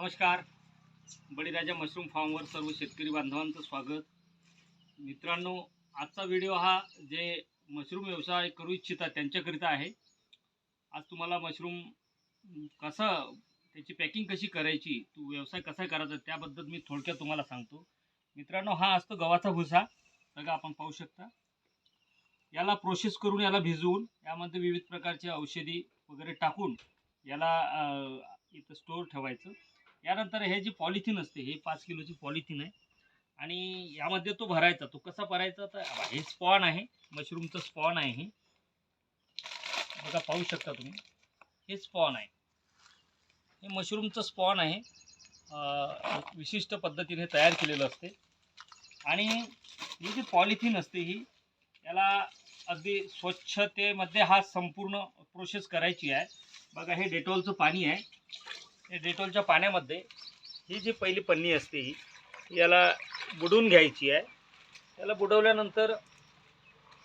नमस्कार. बळीराजा मशरूम फार्मवर सर्व शेतकरी बांधवांचं स्वागत. मित्रांनो आजचा व्हिडिओ हा जे मशरूम व्यवसाय करू इच्छितात त्यांच्याकरिता आहे. आज तुम्हाला मशरूम कसं त्याची पॅकिंग कशी करायची तू व्यवसाय कसा करायचा त्याबद्दल मी थोडक्यात तुम्हाला सांगतो. मित्रांनो हा असतो गव्हाचा भुसा. सगळं आपण पाहू शकता. याला प्रोसेस करून याला भिजवून यामध्ये विविध प्रकारचे औषधी वगैरे टाकून याला इथं स्टोअर ठेवायचं. यानंतर हे जी पॉलिथिन असते हे पाच किलोची पॉलिथिन आहे. आणि यामध्ये तो भरायचा तो कसा भरायचा तर हे स्पॉन आहे मशरूमचं स्पॉन आहे हे. बघा पाहू शकता तुम्ही. हे स्पॉन आहे. हे मशरूमचं स्पॉन आहे. विशिष्ट पद्धतीने तयार केलेलं असते. आणि ही जी पॉलिथिन असते ही याला अगदी स्वच्छतेमध्ये हा संपूर्ण प्रोसेस करायची आहे. बघा हे डेटॉलचं पाणी आहे. डेटॉलच्या पाण्यामध्ये ही जी पहिली पन्नी असते ही याला बुडवून घ्यायची आहे. याला बुडवल्यानंतर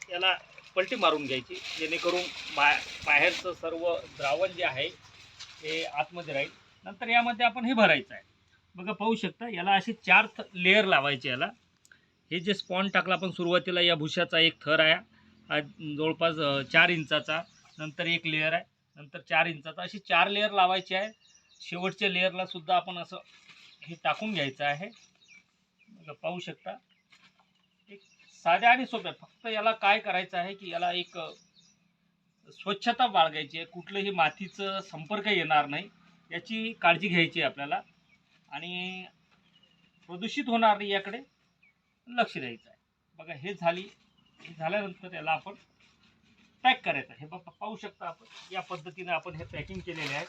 याला पलटी मारून घ्यायची जेणेकरून बा बाहेरचं सर्व द्रावण जे आहे हे आतमध्ये राहील. नंतर यामध्ये आपण हे भरायचं आहे. बघा पाहू शकता याला असे चार थ लेअर लावायचे याला. हे जे स्पॉन टाकला आपण सुरुवातीला या भुशाचा एक थर आहे. हा जवळपास चार इंचाचा. नंतर एक लेअर आहे. नंतर चार इंचाचा. अशी चार लेअर लावायचे आहे. शेवटच्या लेअरला सुद्धा आपण असं हे टाकून घ्यायचं आहे. पाहू शकता. एक साध्या आणि सोप्या फक्त याला काय करायचं आहे की याला एक स्वच्छता बाळगायची आहे. कुठलंही मातीचं संपर्क येणार नाही. याची काळजी घ्यायची आहे आपल्याला. आणि प्रदूषित होणार नाही याकडे लक्ष द्यायचं आहे. बघा हे झाली हे झाल्यानंतर याला आपण पॅक करायचं हे बघा पाहू शकता आपण या पद्धतीने आपण हे पॅकिंग केलेले आहे.